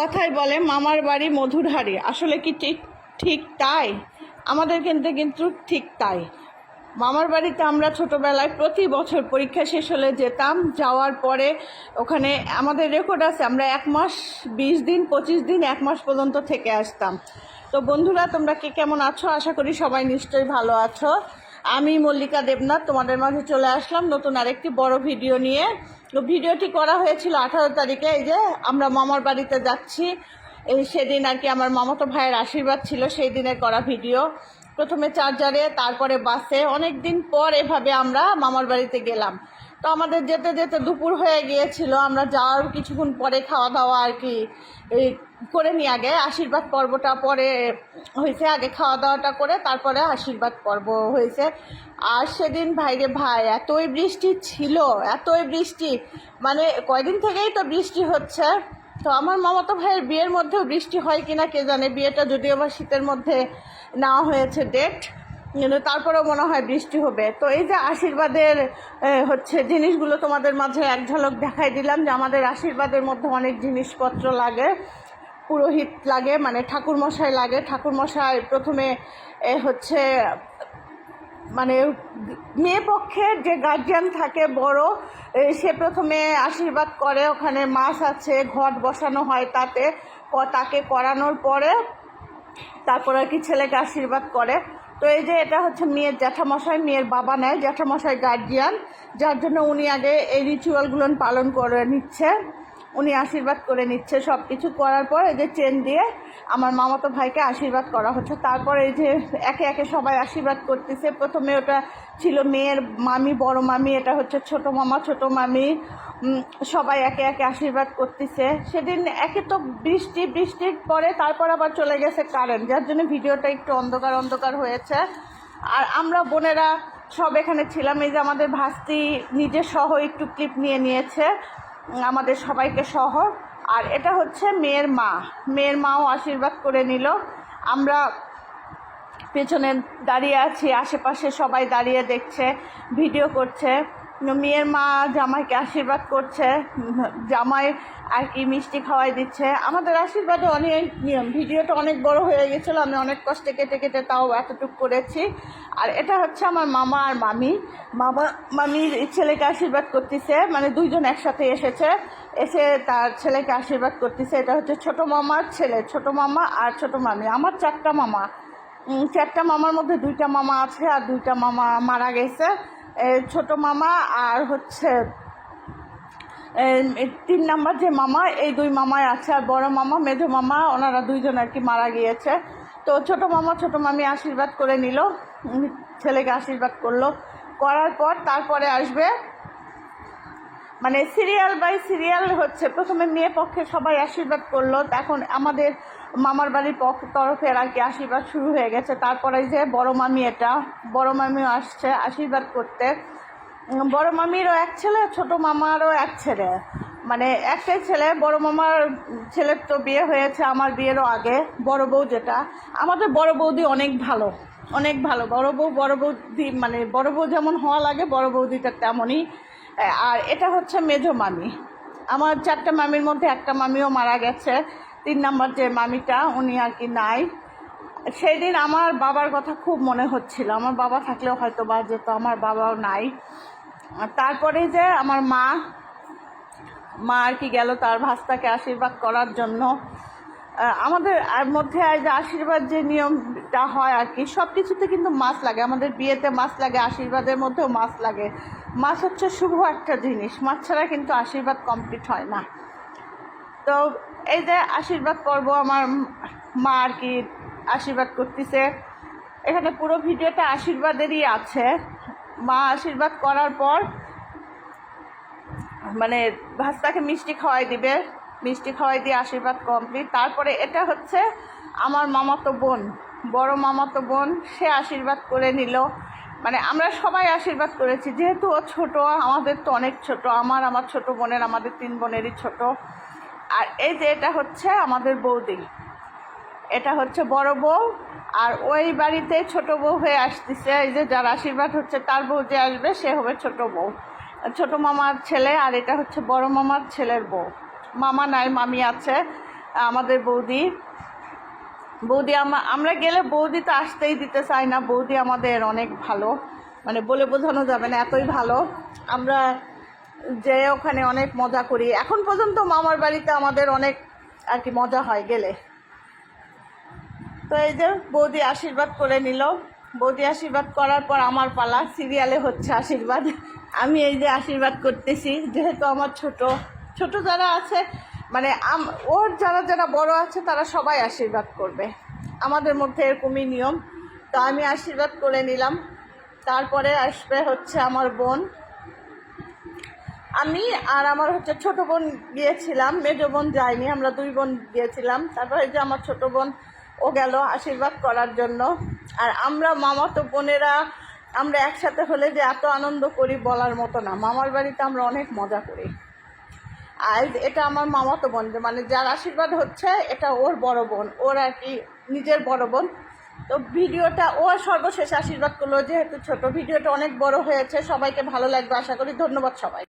কথাই বলে, মামার বাড়ি মধুর হাড়ি আসলে কি ঠিক ঠিক তাই? আমাদের কিন্তু কিন্তু ঠিক তাই। মামার বাড়িতে আমরা ছোটোবেলায় প্রতি বছর পরীক্ষা শেষ হলে যেতাম। যাওয়ার পরে ওখানে আমাদের রেকর্ড আছে, আমরা এক মাস বিশ দিন, পঁচিশ দিন, এক মাস পর্যন্ত থেকে আসতাম। তো বন্ধুরা, তোমরা কে কেমন আছো? আশা করি সবাই নিশ্চয়ই ভালো আছো। আমি মল্লিকা দেবনাথ, তোমাদের মাঝে চলে আসলাম নতুন আরেকটি বড় ভিডিও নিয়ে। তো ভিডিওটি করা হয়েছিল আঠারো তারিখে, এই যে আমরা মামার বাড়িতে যাচ্ছি। এই সেদিন আর কি আমার মামাতো ভাইয়ের আশীর্বাদ ছিল সেই দিনের করা ভিডিও। প্রথমে চার্জারে, তারপরে বাসে। অনেক দিন পর এভাবে আমরা মামার বাড়িতে গেলাম। তো আমাদের যেতে যেতে দুপুর হয়ে গিয়েছিল, আমরা যাওয়ার কিছুক্ষণ পরে খাওয়া দাওয়া আর কি, এই করে নিয়ে আগে। আশীর্বাদ পর্বটা পরে হয়েছে আগে খাওয়া দাওয়াটা করে, তারপরে আশীর্বাদ পর্ব হয়েছে। আর সেদিন ভাইরে ভাই, এতই বৃষ্টি ছিল, এতই বৃষ্টি। মানে কয়দিন থেকেই তো বৃষ্টি হচ্ছে। তো আমার মামাতো ভাইয়ের বিয়ের মধ্যেও বৃষ্টি হয় কিনা কে জানে, বিয়েটা যদিও বা শীতের মধ্যে নেওয়া হয়েছে ডেট কিন্তু তারপরেও মনে হয় বৃষ্টি হবে। তো এই যে আশীর্বাদের হচ্ছে জিনিসগুলো তোমাদের মাঝে এক ঝলক দেখাই দিলাম যে আমাদের আশীর্বাদের মধ্যে অনেক জিনিসপত্র লাগে। পুরোহিত লাগে মানে ঠাকুরমশাই লাগে। ঠাকুরমশাই প্রথমে হচ্ছে মানে মেয়ে পক্ষের যে গার্জিয়ান থাকে বড় সে প্রথমে আশীর্বাদ করে। ওখানে মাছ আছে, ঘট বসানো হয় তাতে। তাকে করানোর পরে তারপর আর কি ছেলেকে আশীর্বাদ করে। তো এই যে এটা হচ্ছে মেয়ের জ্যাঠামশাই, মেয়ের বাবা নেয়, জ্যাঠামশাই গার্জিয়ান যার জন্য উনি আগে এই রিচুয়ালগুলো পালন করে নিচ্ছে। উনি আশীর্বাদ করে নিচ্ছে সব কিছু করার পর এই যে চেন দিয়ে আমার মামাতো ভাইকে আশীর্বাদ করা হচ্ছে। তারপর এই যে একে একে সবাই আশীর্বাদ করতেছে। প্রথমে ওটা ছিল মেয়ের মামি, বড় মামি, এটা হচ্ছে ছোট মামা, ছোট মামি সবাই একে একে আশীর্বাদ করতেছে। সেদিন একে তো বৃষ্টি, বৃষ্টির পরে তারপর আবার চলে গেছে কারেন্ট যার জন্য ভিডিওটা একটু অন্ধকার অন্ধকার হয়েছে। আর আমরা বোনেরা সব এখানে ছিলাম। এই যে আমাদের ভাস্তি নিজের সহ একটু ক্লিপ নিয়ে নিয়েছে। আমাদের সবাইকে সহ আর এটা হচ্ছে মেয়ের মা। মেয়ের মাও আশীর্বাদ করে নিল। আমরা পেছনে দাঁড়িয়ে আছি, আশেপাশে সবাই দাঁড়িয়ে দেখছে, ভিডিও করছে। মেয়ের মা জামাইকে আশীর্বাদ করছে, জামাই আর কি মিষ্টি খাওয়াই দিচ্ছে। আমাদের আশীর্বাদে অনেক নিয়ম, ভিডিওটা অনেক বড় হয়ে গেছিল, আমি অনেক কষ্টে কেটে কেটে তাও এতটুকু করেছি। আর এটা হচ্ছে আমার মামা আর মামি। মামা, মামির ছেলেকে আশীর্বাদ করতেছে মানে দুইজন একসাথে এসেছে, এসে তার ছেলেকে আশীর্বাদ করতেছে। এটা হচ্ছে ছোট মামার ছেলে, ছোট মামা আর ছোট মামি। আমার চারটা মামা। চারটা মামার মধ্যে দুইটা মামা আছে আর দুইটা মামা মারা গেছে। ছোট মামা আর হচ্ছে তিন নাম্বার যে মামা, এই দুই মামায় আছে। আর বড় মামা, মেধু মামা, ওনারা দুইজন আর কি মারা গিয়েছে। তো ছোট মামা, ছোট মামি আশীর্বাদ করে নিল। ছেলেকে আশীর্বাদ করল। করার পর তারপরে আসবে মানে সিরিয়াল বাই সিরিয়াল হচ্ছে, প্রথমে মেয়ে পক্ষে সবাই আশীর্বাদ করল, এখন আমাদের মামার বাড়ির পক্ষ তরফের আর কি আশীর্বাদ শুরু হয়ে গেছে। তারপরে যে বড় মামি এটা, বড় মামিও আসছে আশীর্বাদ করতে। বড় মামিরও এক ছেলে, ছোট মামারও এক ছেলে। মানে একটাই ছেলে, বড় মামার ছেলের তো বিয়ে হয়েছে, আমার বিয়েরও আগে, বড় বউ যেটা। আমাদের বড় বৌদি অনেক ভালো অনেক ভালো। বড় বউ, বড় বৌদি মানে বড় বউ যেমন হওয়া লাগে, বড় বৌদিটা তেমনই। আর এটা হচ্ছে মেজো মামি। আমার চারটা মামির মধ্যে একটা মামিও মারা গেছে। তিন নাম্বার যে মামিটা, উনি আর কি নাই। সেই দিন আমার বাবার কথা খুব মনে হচ্ছিল। আমার বাবা থাকলেও হয়তো বা যেত, আমার বাবাও নাই। তারপরে যে আমার মা মা আর কি গেল তার ভাস্তাকে আশীর্বাদ করার জন্য। আমাদের মধ্যে যে আশীর্বাদ যে নিয়মটা হয় আর কি সব কিছুতে কিন্তু মাছ লাগে। আমাদের বিয়েতে মাছ লাগে, আশীর্বাদের মধ্যেও মাছ লাগে। মাছ হচ্ছে শুভ একটা জিনিস, মাছ ছাড়া কিন্তু আশীর্বাদ কমপ্লিট হয় না। তো এই যে আশীর্বাদ পর্ব আমার মা আর কি আশীর্বাদ করতেছে। এখানে পুরো ভিডিওটা আশীর্বাদেরই আছে। মা আশীর্বাদ করার পর মানে ভাস্তাকে মিষ্টি খাওয়াই দিবে। মিষ্টি খাওয়াই দিয়ে আশীর্বাদ কমপ্লিট তারপরে এটা হচ্ছে আমার মামাতো বোন। বড় মামাতো বোন, সে আশীর্বাদ করে নিল। মানে আমরা সবাই আশীর্বাদ করেছি। যেহেতু ও ছোট, আমাদের তো অনেক ছোট। আমার আমার ছোট বোনের, আমাদের তিন বোনেরই ছোট। আর এই যে এটা হচ্ছে আমাদের বৌদি। এটা হচ্ছে বড় বউ, আর ওই বাড়িতে ছোট বউ হয়ে আসতেছে। এই যে যার আশীর্বাদ হচ্ছে, তার বউ যে আসবে, সে হবে ছোট বউ। ছোট মামার ছেলে, আর এটা হচ্ছে বড় মামার ছেলের বউ। মামা নাই, মামি আছে, আমাদের বৌদি। বৌদি আমা- আমরা গেলে বৌদি তো আসতেই দিতে চাই না। বৌদি আমাদের অনেক ভালো। মানে বলে বোঝানো যাবে না, এতই ভালো। আমরা যে ওখানে অনেক মজা করি। এখন পর্যন্ত মামার বাড়িতে আমাদের অনেক আর কি মজা হয় গেলে। তো এই যে বৌদি আশীর্বাদ করে নিল। বৌদি আশীর্বাদ করার পর আমার পালা। সিরিয়ালে হচ্ছে আশীর্বাদ। আমি এই যে আশীর্বাদ করতেছি, যেহেতু আমার ছোট। ছোট যারা আছে মানে ওর যারা যারা বড় আছে, তারা সবাই আশীর্বাদ করবে। আমাদের মধ্যে এরকমই নিয়ম। তো আমি আশীর্বাদ করে নিলাম। তারপরে আসবে হচ্ছে আমার বোন। আমি আর আমার হচ্ছে ছোট বোন গিয়েছিলাম, মেজো বোন যায়নি, আমরা দুই বোন গিয়েছিলাম। তারপরে যে আমার ছোট বোন, ও গেল আশীর্বাদ করার জন্য। আর আমরা মামাতো বোনেরা, আমরা একসাথে হলে যে এত আনন্দ করি বলার মতো না। মামার বাড়িতে আমরা অনেক মজা করি। আর এটা আমার মামাতো বোন মানে যার আশীর্বাদ হচ্ছে এটা ওর বড় বোন, ওর আর কি নিজের বড় বোন। তো ভিডিওটা, ও সর্বশেষ আশীর্বাদ করল, যেহেতু ছোট, ভিডিওটা অনেক বড় হয়েছে, সবাইকে ভালো লাগবে, আশা করি ধন্যবাদ সবাই